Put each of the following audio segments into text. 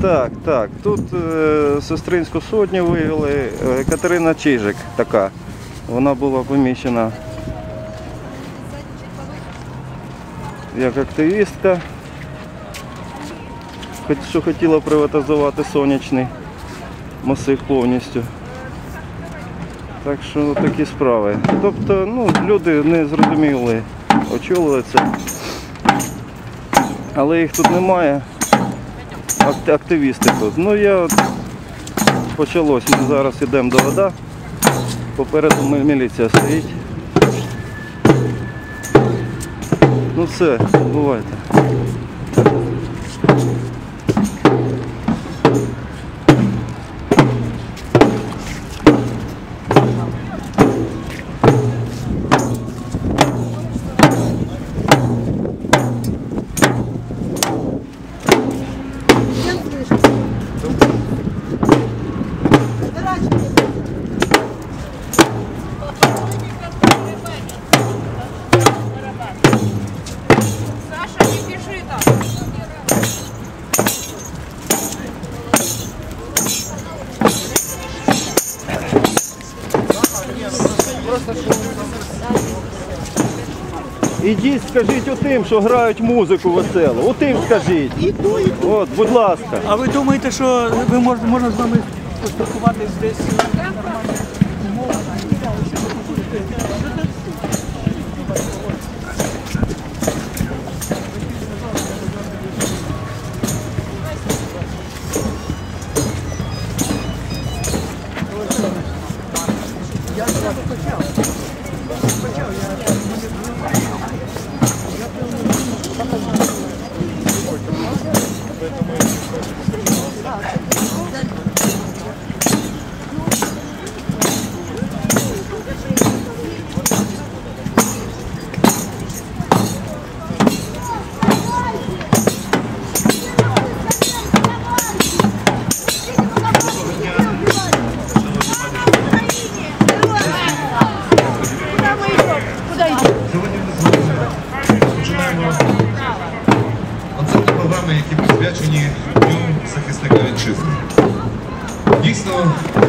Так, так. Тут е, сестринську сотню вивели. Е, Катерина Чижик така. Вона була поміщена як активістка, що хотіла приватизувати сонячний масив повністю. Так що такі справи. Тобто, ну, люди не зрозуміли, очолили це. Але їх тут немає. Акт- Активісти тут. Ну я от почалось. Ми зараз йдемо до вода. Попереду міліція стоїть. Ну все, бувайте. Скажіть отим, що грають музику веселу. Отим скажіть. От, будь ласка. А ви думаєте, що ви можете можна з вами поспілкуватись десь?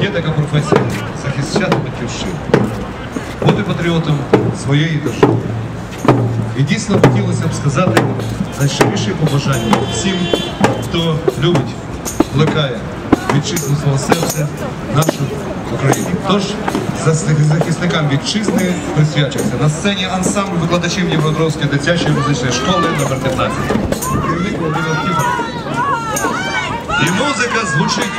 Є така професія захищати батьківщину, бути патріотом своєї держави. І дійсно хотілося б сказати найщиріші побажання всім, хто любить, плекає вітчизну свого серця, нашу Україну. Тож захисникам вітчизни присвячується на сцені ансамбль викладачів Євродровської дитячої музичної школи номер 15. Керівник Володимир Кіпер. І музика звучить.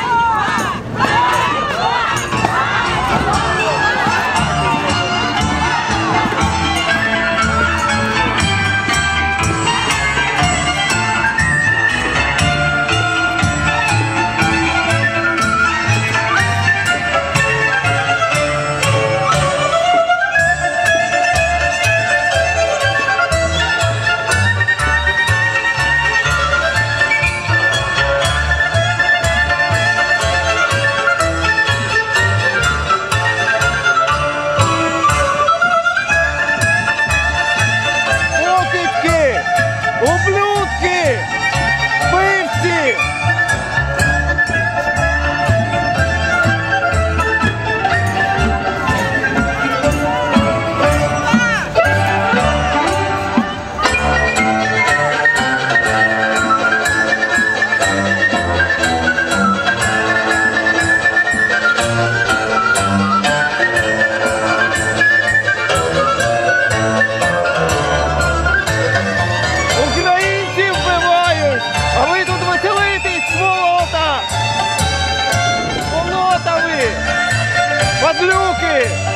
Падлюки!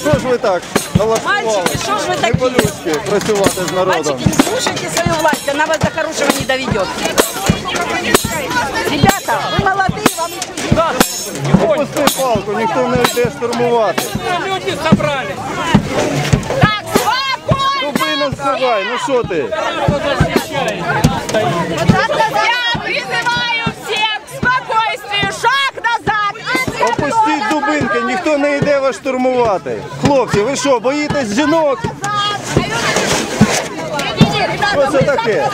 Що ж ви так налаштували? Мальчики, что ж вы Не такие? по-людськи працювати з народом. Мальчики, не слушайте свою власть, она вас до хорошего не доведет. Ребята, вы молодые, вам еще Опусти палку, ніхто не йде штурмувати. Люди собрались. Так, спокойно! Дубину вставай, ну що ти? Я призываю Вас штурмувати. Хлопці, ви що, боїтесь жінок? Що це таке?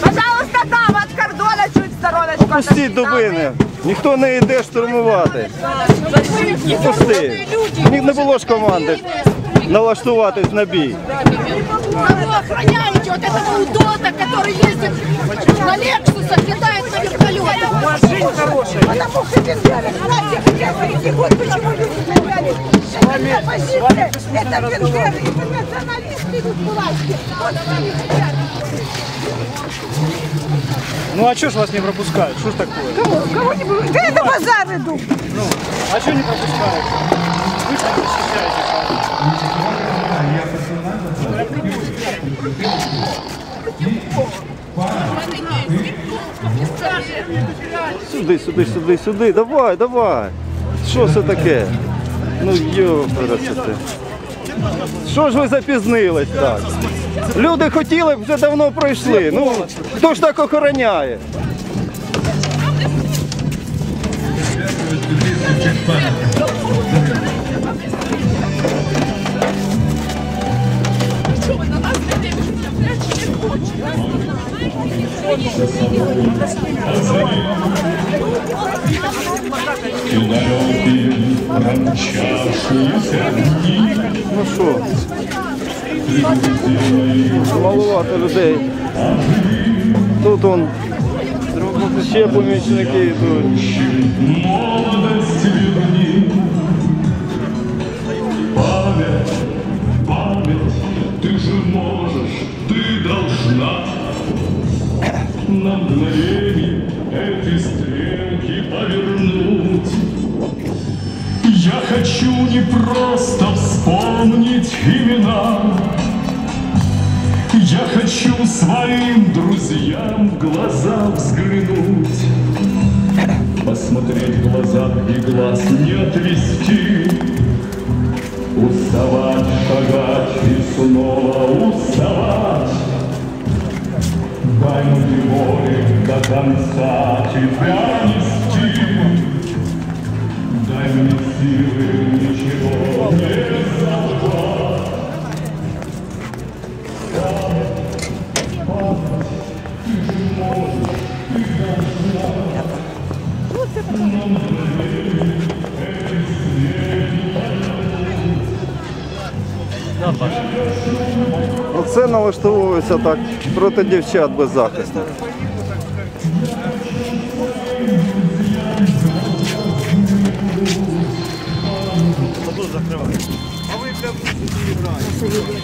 Пожалуйста, там, от кордона чуть стороночку. Опустіть дубини. Ніхто не йде штурмувати. Пусти. Не було ж команди налаштуватись на бій. Кого охраняете вот этого удота, который ездит на Лексусах, летает на вертолетах? Машин хорошая. Потому что Бенгеры, знаете, хотят прийти, вот почему люди что это оппозиция, это Бенгеры, это националисты идут к власти. Вот они хотят. Ну а что ж вас не пропускают? Что ж такое? Кого, кого не будет? Да это базар иду. А что не пропускают? Вы не защищаете. Сюди, сюди, сюди, сюди. Давай, давай. Що це таке? Ну йопересете. Що ж ви запізнились так? Люди хотіли, б вже давно пройшли. Ну, хто ж так охороняє? Ну що? Маловато людей. Тут он ще помічники йдуть. На мгновение эти стрелки повернуть. Я хочу не просто вспомнить имена, я хочу своим друзьям в глаза взглянуть, посмотреть в глаза и глаз не отвести, уставать, шагать и снова уставать. Мне боли до конца тебя нести, дай мне силы Ну, Оце налаштовується так проти дівчат без захисту. А ви прям граєте.